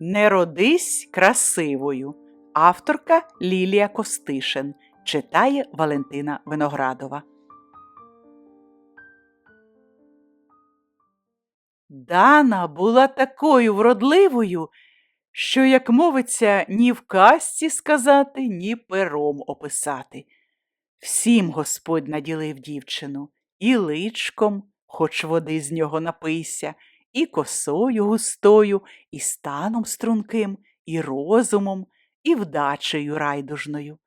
Не родись красивою. Авторка Лілія Костишин читає Валентина Виноградова. Дана була такою вродливою, що, як мовиться, ні в казці сказати, ні пером описати. Всім Господь наділив дівчину і личком, хоч води з нього напийся, і косою густою, і станом струнким, і розумом, і вдачею райдужною.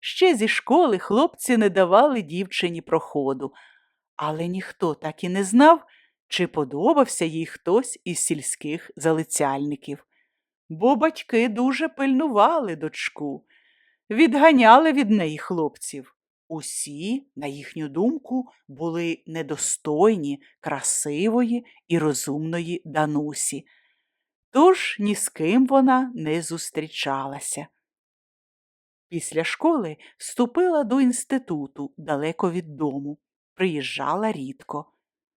Ще зі школи хлопці не давали дівчині проходу, але ніхто так і не знав, чи подобався їй хтось із сільських залицяльників. Бо батьки дуже пильнували дочку, відганяли від неї хлопців. Усі, на їхню думку, були недостойні красивої і розумної Данусі. Тож ні з ким вона не зустрічалася. Після школи вступила до інституту далеко від дому, приїжджала рідко.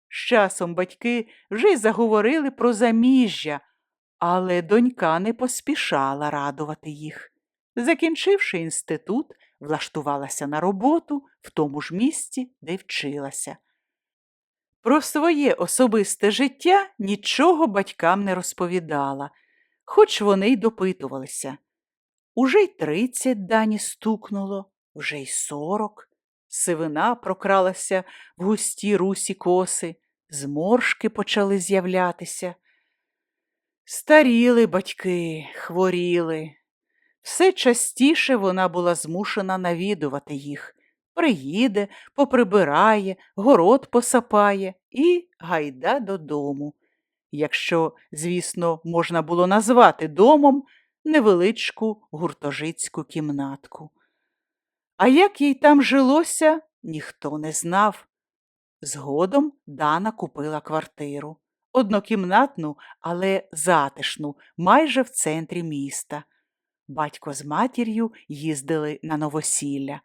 З часом батьки вже й заговорили про заміжжя, але донька не поспішала радувати їх. Закінчивши інститут, влаштувалася на роботу в тому ж місці, де вчилася. Про своє особисте життя нічого батькам не розповідала, хоч вони й допитувалися. Уже й тридцять дані стукнуло, вже й сорок. Сивина прокралася в густі русі коси, зморшки почали з'являтися. Старіли батьки, хворіли. Все частіше вона була змушена навідувати їх. Приїде, поприбирає, город посапає і гайда додому. Якщо, звісно, можна було назвати домом невеличку гуртожицьку кімнатку. А як їй там жилося, ніхто не знав. Згодом Дана купила квартиру, однокімнатну, але затишну, майже в центрі міста. Батько з матір'ю їздили на новосілля,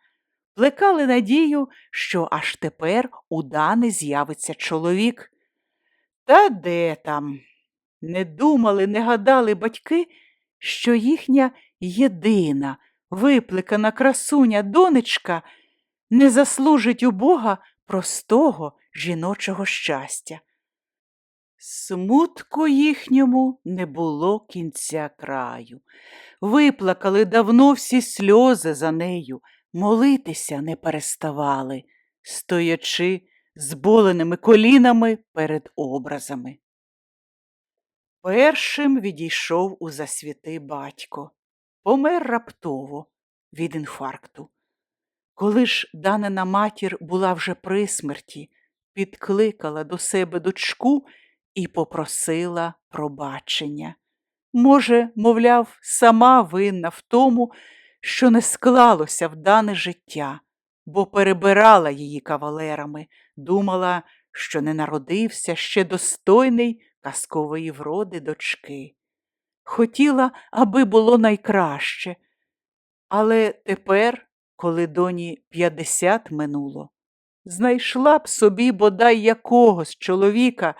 плекали надію, що аж тепер у Дани з'явиться чоловік. Та де там? Не думали, не гадали батьки, що їхня єдина виплекана красуня донечка не заслужить у Бога простого жіночого щастя. Смутку їхньому не було кінця краю. Виплакали давно всі сльози за нею, молитися не переставали, стоячи зболеними колінами перед образами. Першим відійшов у засвіти батько, помер раптово від інфаркту. Коли ж данина матір була вже при смерті, підкликала до себе дочку і попросила пробачення. Може, мовляв, сама винна в тому, що не склалося в дане життя, бо перебирала її кавалерами, думала, що не народився ще достойний казкової вроди дочки. Хотіла, аби було найкраще. Але тепер, коли доні п'ятдесят минуло, знайшла б собі бодай якогось чоловіка,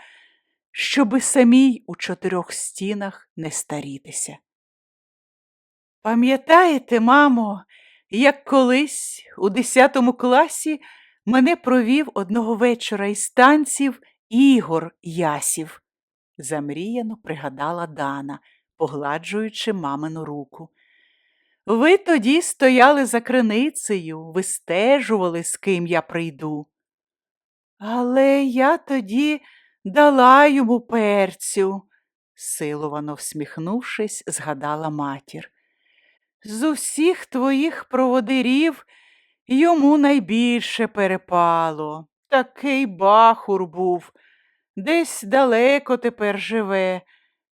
щоби самій у чотирьох стінах не старітися. Пам'ятаєте, мамо, як колись у десятому класі мене провів одного вечора із танців Ігор Ясів, замріяно пригадала Дана, погладжуючи мамину руку. Ви тоді стояли за криницею, вистежували, з ким я прийду. Але я тоді дала йому перцю, силовано всміхнувшись, згадала матір. З усіх твоїх проводирів йому найбільше перепало. Такий бахур був, десь далеко тепер живе,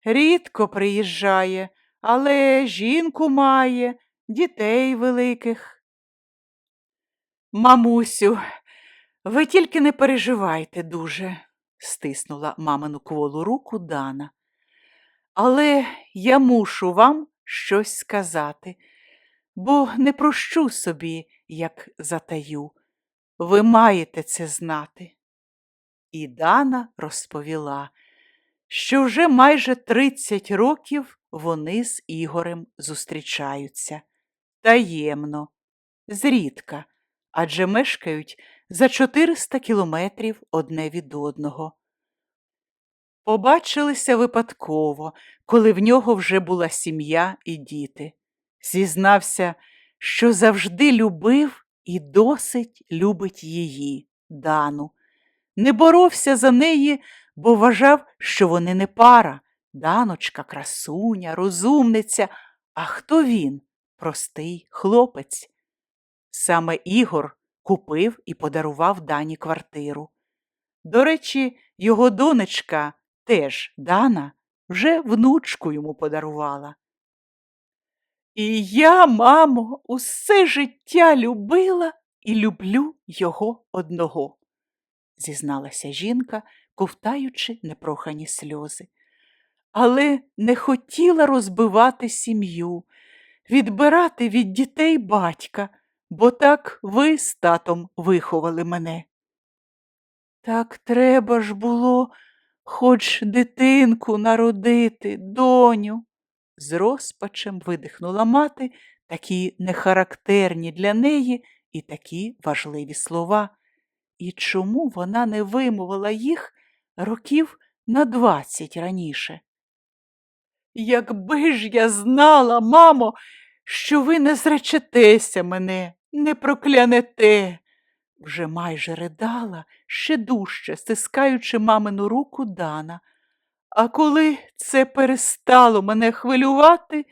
рідко приїжджає, але жінку має, дітей великих. Мамусю, ви тільки не переживайте дуже, стиснула мамину кволу руку Дана. Але я мушу вам щось сказати, бо не прощу собі, як затаю. Ви маєте це знати. І Дана розповіла, що вже майже 30 років вони з Ігорем зустрічаються. Таємно, зрідка, адже мешкають за 400 кілометрів одне від одного. Побачилися випадково, коли в нього вже була сім'я і діти. Зізнався, що завжди любив і досить любить її, Дану. Не боровся за неї, бо вважав, що вони не пара. Даночка, красуня, розумниця. А хто він? Простий хлопець. Саме Ігор купив і подарував Дані квартиру. До речі, його донечка, теж Дана, вже внучку йому подарувала. І я, мамо, усе життя любила і люблю його одного, зізналася жінка, ковтаючи непрохані сльози. Але не хотіла розбивати сім'ю, відбирати від дітей батька, бо так ви з татом виховали мене. Так треба ж було хоч дитинку народити, доню, з розпачем видихнула мати такі нехарактерні для неї і такі важливі слова. І чому вона не вимовила їх років на двадцять раніше? Якби ж я знала, мамо, що ви не зречетеся мене, не проклянете, вже майже ридала, ще дужче стискаючи мамину руку Дана. А коли це перестало мене хвилювати,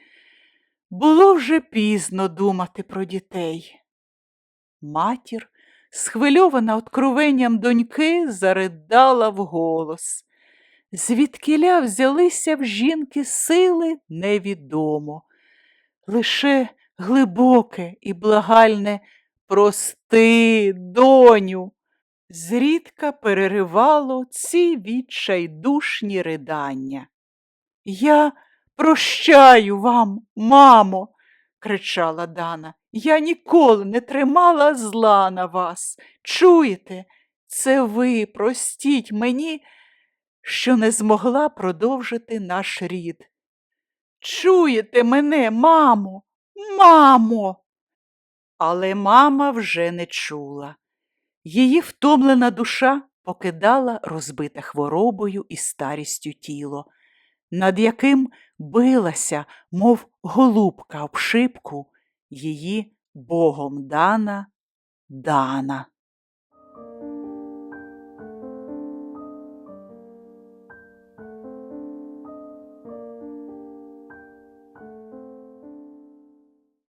було вже пізно думати про дітей. Матір, схвильована откровенням доньки, заридала вголос. Звідкіля взялися в жінки сили невідомо. Лише глибоке і благальне прости, доню, зрідка переривало ці відчайдушні ридання. Я прощаю вам, мамо, кричала Дана. Я ніколи не тримала зла на вас. Чуєте? Це ви простіть мені, що не змогла продовжити наш рід. Чуєте мене, мамо, мамо. Але мама вже не чула. Її втомлена душа покидала розбите хворобою і старістю тіло, над яким билася, мов голубка об шибку, її богом дана Дана.